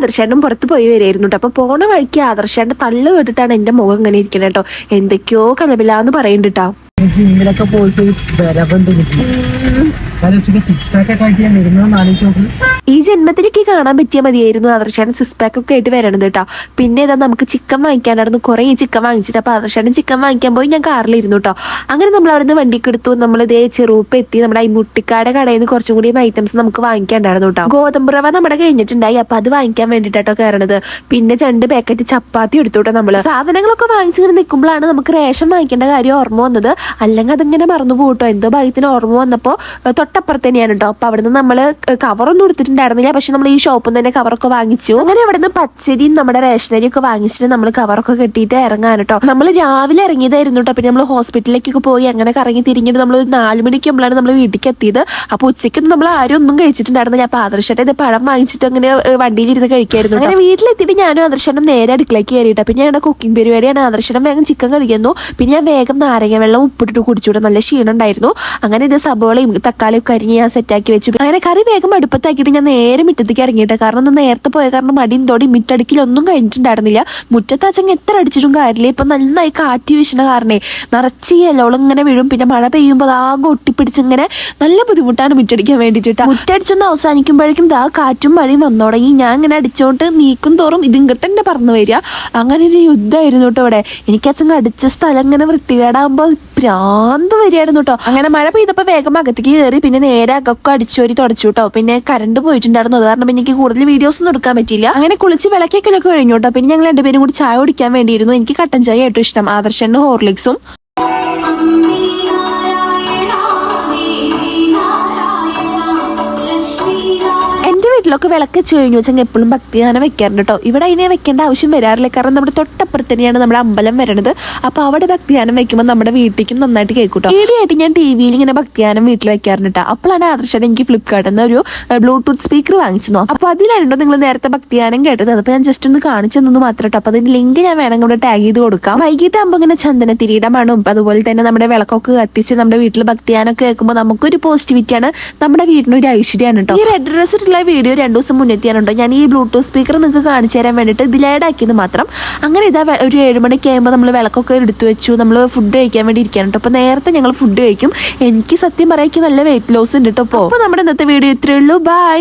ആദർശേട്ടൻ പുറത്ത് പോയി വരായിരുന്നു കേട്ടോ അപ്പൊ പോണ വഴിക്ക് ആദർശേട്ടൻ തള്ളു കേട്ടിട്ടാണ് എന്റെ മുഖം ഇങ്ങനെ ഇരിക്കുന്നത് കേട്ടോ എന്തൊക്കെയോ കലപിലാന്ന് പറയുന്നുണ്ട് കേട്ടോ ജിമ്മിലൊക്കെ പോയിട്ട് വരവുണ്ട് സിക്സ് പാക്ക് ഒക്കെ ആയിട്ട് ഞാൻ വരുന്നതെന്ന് ആലോചിച്ച് നോക്ക്. ഈ ജന്മത്തിലേക്ക് കാണാൻ പറ്റിയാൽ മതിയായിരുന്നു ആദർശാണ് സിക്സ് പാക്ക് ഒക്കെ ആയിട്ട് വരണത് കേട്ടോ പിന്നെ ഇതാ നമുക്ക് ചിക്കൻ വാങ്ങിക്കാനായിരുന്നു. കുറേ ചിക്കൻ വാങ്ങിച്ചിട്ട് അപ്പൊ ആദർശാണ് ചിക്കൻ വാങ്ങിക്കാൻ പോയി ഞാൻ കാറിലിരുന്നു കേട്ടോ അങ്ങനെ നമ്മൾ അവിടുന്ന് വണ്ടിക്ക് എടുത്തു. നമ്മൾ ഇതേ ചെറുപ്പ് എത്തി. നമ്മുടെ ഈ മുട്ടിക്കാട് കടയിൽ നിന്ന് കുറച്ചും കൂടി ഐറ്റംസ് നമുക്ക് വാങ്ങിക്കാണ്ടായിരുന്നു കേട്ടോ ഗോതമ്പ് റവ നമ്മുടെ കഴിഞ്ഞിട്ടുണ്ടായി. അപ്പൊ അത് വാങ്ങിക്കാൻ വേണ്ടിട്ടോ കയറണത്. പിന്നെ രണ്ട് പാക്കറ്റ് ചപ്പാത്തി എടുത്തു കേട്ടോ നമ്മൾ. സാധനങ്ങളൊക്കെ വാങ്ങിച്ചിങ്ങനെ നിൽക്കുമ്പോഴാണ് നമുക്ക് റേഷൻ വാങ്ങിക്കേണ്ട കാര്യം ഓർമ്മ വന്നത്. അല്ലെങ്കിൽ അതിങ്ങനെ മറന്നു പോകട്ടോ എന്തോ ഭാഗ്യത്തിന് ഓർമ്മ വന്നപ്പോ ഏഹ്, തൊട്ടപ്പുറത്ത് തന്നെയാണ് കേട്ടോ അപ്പൊ അവിടുന്ന് നമ്മൾ കവറൊന്നും എടുത്തിട്ടുണ്ടായിരുന്നില്ല പക്ഷെ നമ്മൾ ഈ ഷോപ്പിൽ തന്നെ കവറൊക്കെ വാങ്ങിച്ചു. അങ്ങനെ ഇവിടുന്ന് പച്ചരിയും നമ്മുടെ റേഷനരി ഒക്കെ വാങ്ങിച്ചിട്ട് നമ്മൾ കവറൊക്കെ കെട്ടിയിട്ട് ഇറങ്ങാൻ കേട്ടോ. നമ്മൾ രാവിലെ ഇറങ്ങിയതായിരുന്നു കേട്ടോ. പിന്നെ നമ്മൾ ഹോസ്പിറ്റലിലേക്കൊക്കെ പോയി അങ്ങനെ കറങ്ങി തിരിഞ്ഞിട്ട് നമ്മൾ ഒരു നാല് മണിക്കുമ്പോഴാണ് നമ്മൾ വീട്ടിലേക്ക് എത്തിയത്. അപ്പൊ ഉച്ചയ്ക്കൊന്നും നമ്മൾ ആരും ഒന്നും കഴിച്ചിട്ടുണ്ടായിരുന്നില്ല. അപ്പൊ ആദർശട്ടെ ഇത് പഴം വാങ്ങിച്ചിട്ട് അങ്ങനെ വണ്ടിയിലിരുന്ന് കഴിക്കായിരുന്നു അങ്ങനെ വീട്ടിലെത്തിയിട്ട് ഞാനും ആദർശനും നേരെ അടുക്കളയ്ക്ക് കയറിയിട്ട് പിന്നെ ഞങ്ങളുടെ കുക്കിംഗ് പരിപാടിയാണ്. ആദർശനം വേഗം ചിക്കൻ കഴിക്കുന്നു. പിന്നെ ഞാൻ വേഗം നാരങ്ങ വെള്ളം ഉപ്പിട്ടിട്ട് കുടിച്ചുകൂടെ. നല്ല ക്ഷീണം ഉണ്ടായിരുന്നു അങ്ങനെ ഇത് സബോളയും തക്കാളിയും കരിഞ്ഞ് ഞാൻ സെറ്റാക്കി വെച്ചു. അങ്ങനെ കറി വേഗം അടുപ്പത്താക്കിയിട്ട് ഞാൻ നേരെ മുറ്റത്തേക്ക് ഇറങ്ങിയിട്ട്. കാരണം ഒന്ന് നേരത്തെ പോയ കാരണം മടിയും തോടി മുറ്റടുക്കിലൊന്നും കഴിഞ്ഞിട്ടുണ്ടായിരുന്നില്ല. മുറ്റത്ത് അച്ഛൻ എത്ര അടിച്ചിട്ടും കാര്യമില്ല. ഇപ്പൊ നന്നായി കാറ്റ് വീശണ കാരണേ നിറച്ച് ഇങ്ങനെ വീഴും. പിന്നെ മഴ പെയ്യുമ്പോൾ ആകെ ഒട്ടിപ്പിടിച്ച് ഇങ്ങനെ നല്ല ബുദ്ധിമുട്ടാണ് മുറ്റടിക്കാൻ വേണ്ടിയിട്ട് മുറ്റടിച്ചൊന്ന് അവസാനിക്കുമ്പോഴേക്കും ദാ കാറ്റും മഴയും വന്നു തുടങ്ങി ഞാൻ ഇങ്ങനെ അടിച്ചോണ്ട് നീക്കും തോറും ഇതിങ്ങട്ടന്നെ പറന്നു വരിക. അങ്ങനെ ഒരു യുദ്ധമായിരുന്നു കേട്ടോ ഇവിടെ. എനിക്ക് അച്ഛൻ അടിച്ച സ്ഥലം ഇങ്ങനെ വൃത്തികേടാകുമ്പോ ഭ്രാന്ത് വരികയായിരുന്നു കേട്ടോ അങ്ങനെ മഴ പെയ്തപ്പോ വേഗം അകത്തേക്ക് കയറി പിന്നെ നേരെ അകൊക്കെ അടിച്ചോരി തുടച്ചു കേട്ടോ പിന്നെ കറണ്ട് പോയിട്ടുണ്ടായിരുന്നു. അത് കാരണം എനിക്ക് കൂടുതൽ വീഡിയോസ് ഒന്നും എടുക്കാൻ പറ്റിയില്ല. അങ്ങനെ കുളിച്ച് വിളക്കേക്കലൊക്കെ കഴിഞ്ഞു കേട്ടോ പിന്നെ ഞങ്ങൾ രണ്ടുപേരും കൂടി ചായ കുടിക്കാൻ വേണ്ടിയിരുന്നു. എനിക്ക് കട്ടൻ ചായ ഏറ്റവും ഇഷ്ടം. ആദർശന്റെ ഹോർലിക്സും. വീട്ടിലൊക്കെ വിളക്ക് വെച്ച് കഴിഞ്ഞു വെച്ചാൽ എപ്പോഴും ഭക്തിഗാനം വെക്കാറുണ്ട് കേട്ടോ ഇവിടെ അതിനെ വെക്കേണ്ട ആവശ്യം വരാറില്ല. കാരണം നമ്മുടെ തൊട്ടപ്പുറത്ത് തന്നെയാണ് നമ്മുടെ അമ്പലം വരണത്. അപ്പോൾ അവിടെ ഭക്തിഗാനം വെക്കുമ്പോൾ നമ്മുടെ വീട്ടിലേക്കും നന്നായിട്ട് കേൾക്കൂട്ടോ. ഈടെയായിട്ട് ഞാൻ ടി വിയിൽ ഇങ്ങനെ ഭക്തിഗാനം വീട്ടിൽ വെക്കാറുണ്ട് കേട്ടോ അപ്പോഴാണ് ആദർശം എനിക്ക് ഫ്ലിപ്കാർട്ടിൽ നിന്ന് ഒരു ബ്ലൂടൂത്ത് സ്പീക്കർ വാങ്ങിച്ചു നോ അപ്പൊ അതിലാണോ നിങ്ങൾ നേരത്തെ ഭക്തിഗാനം കേട്ടത്. അപ്പൊ ഞാൻ ജസ്റ്റ് ഒന്ന് കാണിച്ചു തന്നു മാത്രം കേട്ടോ അപ്പോൾ അതിന്റെ ലിങ്ക് ഞാൻ വേണമെങ്കിൽ ഇവിടെ ടാഗ് ചെയ്ത് കൊടുക്കാം. വൈകിട്ടാകുമ്പോൾ ഇങ്ങനെ ചന്ദന തിരിയുടെ മണവും അതുപോലെ തന്നെ നമ്മുടെ വിളക്കൊക്കെ കത്തിച്ച് നമ്മുടെ വീട്ടിൽ ഭക്തിയാനൊക്കെ കേൾക്കുമ്പോൾ നമുക്കൊരു പോസിറ്റിവിറ്റിയാണ് നമ്മുടെ വീടിനൊരു ഐശ്വര്യമാണ് കേട്ടോ ഈ റെഡ് ഡ്രസ് ഇട്ടുള്ള വീഡിയോ രണ്ടു ദിവസം മുന്നെത്തിയാണുണ്ടോ ഞാൻ ഈ ബ്ലൂടൂത്ത് സ്പീക്കർ നിങ്ങൾക്ക് കാണിച്ചു തരാൻ വേണ്ടിയിട്ട് ഇത് ഇതിലേടാക്കിയത് മാത്രം. അങ്ങനെ ഇതാ ഒരു ഏഴ് മണിക്ക് ആകുമ്പോൾ നമ്മൾ വിളക്കൊക്കെ എടുത്തു വെച്ചു. നമ്മൾ ഫുഡ് കഴിക്കാൻ വേണ്ടി ഇരിക്കാൻ കേട്ടോ അപ്പോൾ നേരത്തെ ഞങ്ങൾ ഫുഡ് കഴിക്കും. എനിക്ക് സത്യം പറയാൻ നല്ല വെയിറ്റ് ലോസ് ഉണ്ട് കേട്ടോ അപ്പോൾ നമ്മുടെ ഇന്നത്തെ വീഡിയോ ഇത്രയേ ഉള്ളൂ. ബൈ